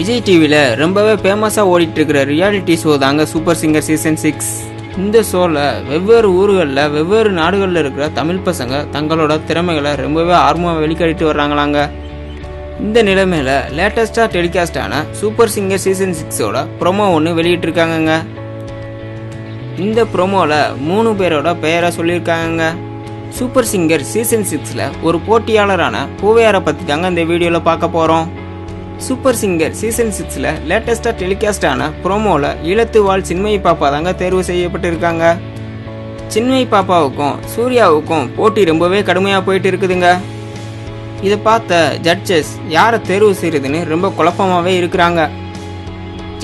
விஜய் டிவியில் ரொம்பவே ஃபேமஸாக ஓடிட்டு இருக்கிற ரியாலிட்டி ஷோ தாங்க சூப்பர் சிங்கர் சீசன் சிக்ஸ் இந்த ஷோவில் வெவ்வேறு ஊர்களில் வெவ்வேறு நாடுகளில் இருக்கிற தமிழ் பசங்க தங்களோட திறமைகளை ரொம்பவே ஆர்வமாக வெளிக்காட்டிட்டு வர்றாங்களாங்க. இந்த நிலைமையில் லேட்டஸ்ட்டாக டெலிகாஸ்டான சூப்பர் சிங்கர் சீசன் சிக்ஸோட ப்ரோமோ ஒன்று வெளியிட்டிருக்காங்கங்க. இந்த ப்ரோமோவில் மூணு பேரோட பெயரை சொல்லியிருக்காங்கங்க. சூப்பர் சிங்கர் சீசன் சிக்ஸில் ஒரு போட்டியாளரான பூவையாரை பற்றி தாங்க இந்த வீடியோவில் பார்க்க போகிறோம் சூப்பர் சிங்கர் சீசன் சிக்ஸில் லேட்டஸ்ட்டாக டெலிகாஸ்டான ப்ரோமோவில் ஈழத்து வாழ் சின்மயி பாப்பா தாங்க தேர்வு செய்யப்பட்டிருக்காங்க. சின்மயி பாப்பாவுக்கும் சூர்யாவுக்கும் போட்டி ரொம்பவே கடுமையாக போயிட்டு இருக்குதுங்க இதை பார்த்த ஜட்ஜஸ் யாரை தேர்வு செய்யறதுன்னு ரொம்ப குழப்பமாகவே இருக்கிறாங்க.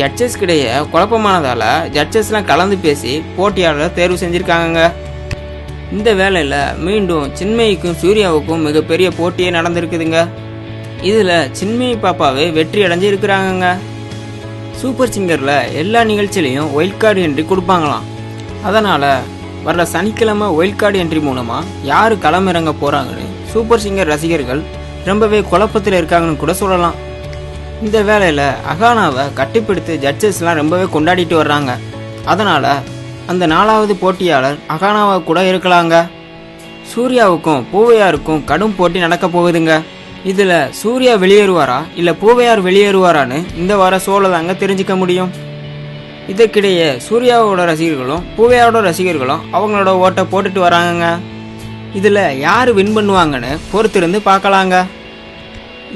ஜட்ஜஸ் கிடையே குழப்பமானதால் ஜட்ஜஸ்லாம் கலந்து பேசி போட்டியாளரை தேர்வு செஞ்சுருக்காங்கங்க. இந்த வேலையில் மீண்டும் சின்மயிக்கும் சூர்யாவுக்கும் மிகப்பெரிய போட்டியே நடந்திருக்குதுங்க. இதில் சின்மயி பாப்பாவே வெற்றி அடைஞ்சு இருக்கிறாங்கங்க சூப்பர் சிங்கரில் எல்லா நிகழ்ச்சியிலையும் ஒயில்ட் கார்டு என்ட்ரி கொடுப்பாங்களாம். அதனால் வர்ற சனிக்கிழமை ஒயில்ட் கார்டு என்ட்ரி மூலமாக யார் களமிறங்க போகிறாங்கன்னு சூப்பர் சிங்கர் ரசிகர்கள் ரொம்பவே குழப்பத்தில் இருக்காங்கன்னு கூட சொல்லலாம். இந்த வேலையில் அகானாவை கட்டிப்பிடித்து ஜட்ஜஸ்லாம் ரொம்பவே கொண்டாடிட்டு வர்றாங்க. அதனால் அந்த நாலாவது போட்டியாளர் அகானாவை கூட இருக்கலாங்க. சூர்யாவுக்கும் பூவையாருக்கும் கடும் போட்டி நடக்க போகுதுங்க. இதில் சூர்யா வெளியேறுவாரா? இல்லை பூவையார் வெளியேறுவாரான்னு இந்த வார சோழ தாங்க தெரிஞ்சுக்க முடியும். இதற்கிடையே சூர்யாவோட ரசிகர்களும் பூவையாரோட ரசிகர்களும் அவங்களோட ஓட்டை போட்டுட்டு வராங்கங்க. இதில் யார் வின் பண்ணுவாங்கன்னு பொறுத்திருந்து பார்க்கலாங்க.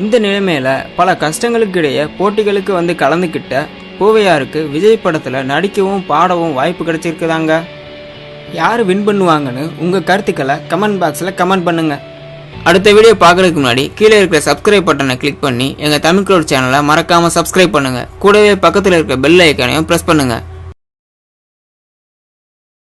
இந்த நிலைமையில பல கஷ்டங்களுக்கு இடையே போட்டிகளுக்கு வந்து கலந்துக்கிட்ட பூவையாருக்கு விஜய் படத்தில் நடிக்கவும் பாடவும் வாய்ப்பு கிடைச்சிருக்குதாங்க. யார் வின் பண்ணுவாங்கன்னு உங்கள் கருத்துக்களை கமெண்ட் பாக்ஸில் கமெண்ட் பண்ணுங்கள் அடுத்த வீடியோ பார்க்கறதுக்கு முன்னாடி கீழே இருக்கிற சப்ஸ்கிரைப் பட்டனை கிளிக் பண்ணி எங்கள் தமிழ் க்ரோட் சேனலை மறக்காமல் சப்ஸ்கிரைப் பண்ணுங்கள் கூடவே பக்கத்தில் இருக்கிற பெல் ஐக்கானையும் ப்ரெஸ் பண்ணுங்கள்